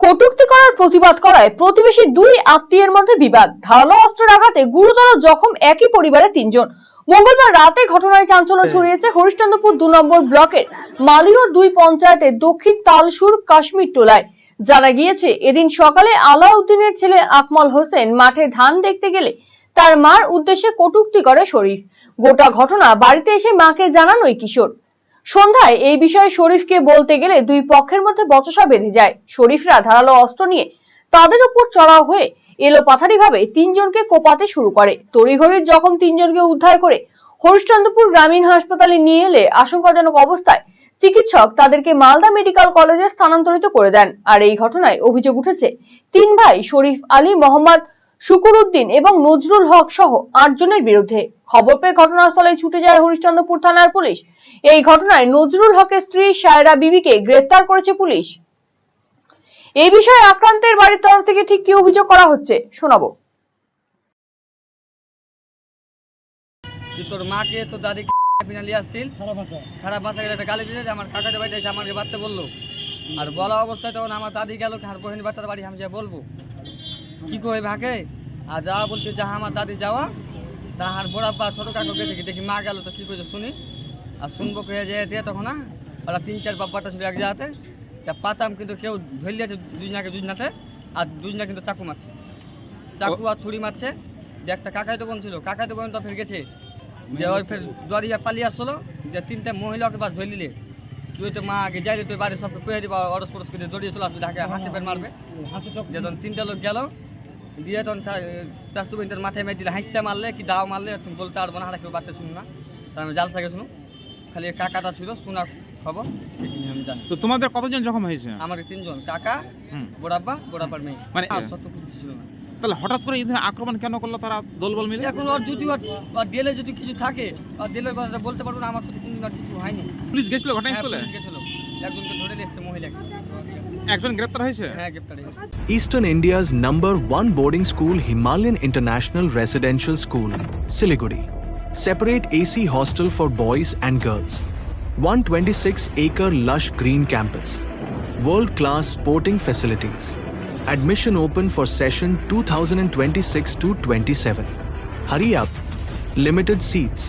কটূক্তি করার প্রতিবাদ করায় প্রতিবেশী দুই আত্মীয়ের মধ্যে বিবাদ। ধারালো অস্ত্রের আঘাতে গুরুতর জখম একই পরিবারের তিনজন। মঙ্গলবার রাতে ঘটনায় চাঞ্চল্য ছড়িয়েছে হরিশ্চন্দ্রপুর দু নম্বর ব্লকের মালিয়র দুই পঞ্চায়েতের দক্ষিণ তালসুর কাশ্মীর টোলায়। জানা গিয়েছে, এদিন সকালে আলাউদ্দিনের ছেলে আকমল হোসেন মাঠে ধান দেখতে গেলে তার মার উদ্দেশ্যে কটূক্তি করে শরীফ। গোটা ঘটনা বাড়িতে এসে মাকে জানান ওই কিশোর। সন্ধ্যায় এই বিষয়ে শরীফকে বলতে গেলে দুই পক্ষের মধ্যে বচসা বেঁধে যায়। শরীফরা ধারালো অস্ত্র নিয়ে তাদের উপর চড়াও হয়ে এলো ভাবে তিনজনকে কোপাতে শুরু করে। তড়িঘড়ির জখম তিনজনকে উদ্ধার করে হরিশ্চন্দ্রপুর গ্রামীণ হাসপাতালে নিয়ে এলে আশঙ্কাজনক অবস্থায় চিকিৎসক তাদেরকে মালদা মেডিকেল কলেজে স্থানান্তরিত করে দেন। আর এই ঘটনায় অভিযোগ উঠেছে, তিন ভাই শরীফ আলী মোহাম্মদ শুকুর উদ্দিন এবং নজরুল হক সহ আটজনের বিরুদ্ধে খবর পেয়ে ঘটনাস্থলে ছুটে যায় হরিশ্চন্দ্রপুর থানার পুলিশ। এই ঘটনায় নজরুল হকের স্ত্রী সায়রা বিবিকে গ্রেফতার করেছে পুলিশ। এই বিষয়ে আক্রান্তের বাড়ির তরফ থেকে ঠিক কি অভিযোগ করা হচ্ছে শোনাবো। তোর মাকে তোর দাদি ফিনালি আসছিল খারাপ ভাষা গেলে গালি দিলে আমার কাকাতে বাড়িতে এসে আমাকে বাড়তে বলল। আর বলা অবস্থায় তখন আমার দাদি গেল আর বহিনী বাচ্চার বাড়ি আমি যা বলব। কি কই ভাকে আর যাওয়া বলতে যাহা আমার দাদি যাওয়া তাহার বড়া পা ছোটো কাকু গেছে কি? দেখি মা গেল তো কি কইছে শুনি। আর শুনব কে যে দিয়ে তখন না ওরা তিন চার বাপ্পাটা ছিল এক জায়গাতে। তা পাতাম কিন্তু কেউ ধরলিয়েছে দুজনাকে দুজনাতে আর দুজনা কিন্তু চাকু মারছে। চাকু আর ছুরি মারছে। যে একটা কাকাই তো বোন ছিল কাকাই তো বোন তো ফের গেছে। যে ওই ফের দুয়ারিয়া পালিয়ে আসলো। যে তিনটা মহিলাকে বাস ধরলিলে তুই তো মা আগে যাইলে তুই বাড়ি সবকে কয়ে দিবা অরস পরস করে দৌড়িয়ে চলে আসবে ঢাকা হাতে ফের মারবে। যে তখন তিনটা লোক গেল দিয়ে তখন চাস্তু বিনটার মাথায় মেয়ে দিলে হাসিয়া মারলে কি দাও মারলে তুমি বলতে পারব না হারা কেউ বাড়তে শুনো না। তার আমি জালসা শুনো খালি কাকাটা ছিল শোনা খবর আমি জানি। তো তোমাদের কতজন জখম হয়েছে? আমাকে তিনজন কাকা। বড়াব্বা বড়াব্বার মেয়ে। মানে আর সত্য কিছু ছিল না। তাহলে হঠাৎ করে এই ধরনের আক্রমণ কেন করল তারা দলবল মিলে? এখন ওর যদি ওর দিলে যদি কিছু থাকে আর দিলের কথাটা বলতে পারব না আমার সাথে কোনদিন কিছু হয়নি। পুলিশ গেছিল ঘটনাস্থলে? হ্যাঁ, গেছিল। একজনকে ধরে নিয়ে এসছে মহিলাকে। একজন গ্রেপ্তার হয়েছে হ্যাঁ গ্রেপ্তার হয়েছে Eastern India's number one boarding school, Himalayan International Residential School, Siliguri. Separate AC hostel for boys and girls. 126 acre lush green campus. World class sporting facilities. Admission open for session 2026 to 27. Hurry up. Limited seats.